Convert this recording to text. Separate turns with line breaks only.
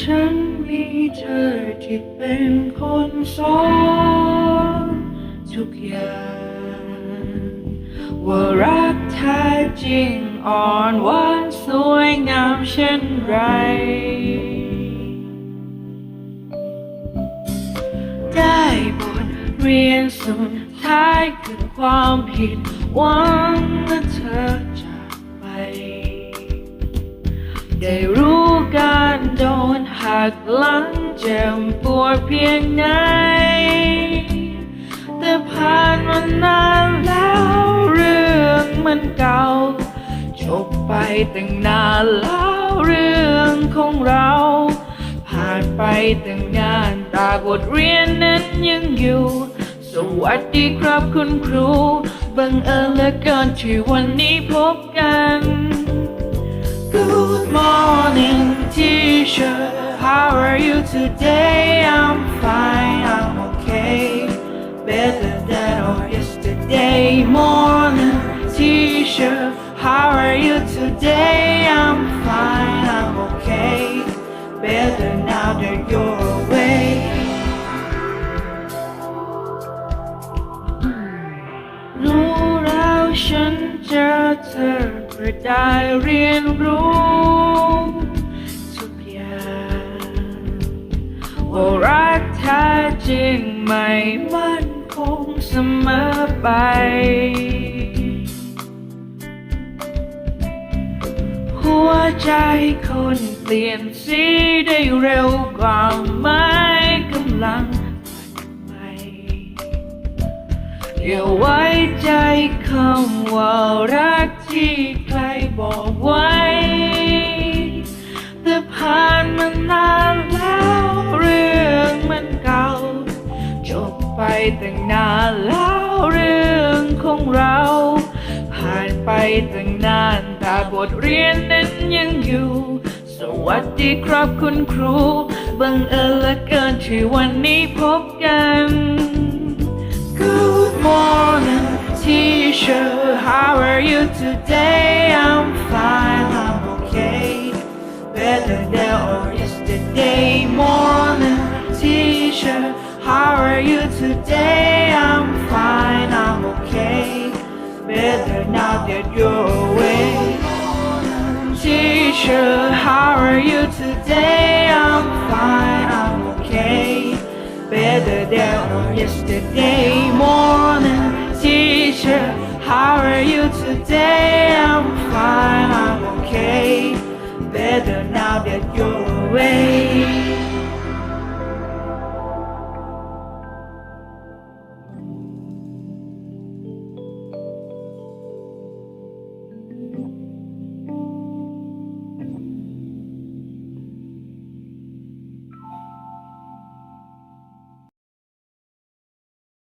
ฉันมีเธอที่เป็นคนสอนทุกอย่าง ว่ารักแท้จริงอ่อนหวานสวยงามเช่นไร ได้บทเรียนสุดท้ายคือความผิดหวังเมื่อเธอจากไป ได้รู้การโดน หักหลังเจ็บปวดเพียงไหน แต่ผ่านมานานแล้วเรื่องมันเก่า จบไปตั้งนานแล้วเรื่องของเรา ผ่านไปตั้งนานตาบทเรียนนั้นยังอยู่ สวัสดีครับคุณครู บังเอิญเหลือเกินที่วันนี้พบกัน Good morning teacher today I'm fine I'm okay Better than all yesterday morning teacher How are you today I'm fine I'm okay Better now that you're away รู้แล้วฉันเจอเธอเพื่อได้เรียนรู้ ว่ารักแท้จริงไม่มั่นคงเสมอไป หัวใจคนเปลี่ยนสีได้เร็วกว่าไม้กำลังอย่าไว้ใจคำว่ารักที่ใครบอกไว้ ไปตั้งนานแล้วเรื่องของเรา ผ่านไปตั้งนานแต่บทเรียนนั้นยังอยู่ สวัสดีครับคุณครู บังเอิญเหลือเกินที่วันนี้พบกัน Good morning, teacher. How are you today? I'm fine, I'm okay. Better than yesterday morning, today? I'm fine, I'm okay. Better now that you're away. Teacher, how are you today? I'm fine, I'm okay. Better than yesterday morning. Teacher, how are you today?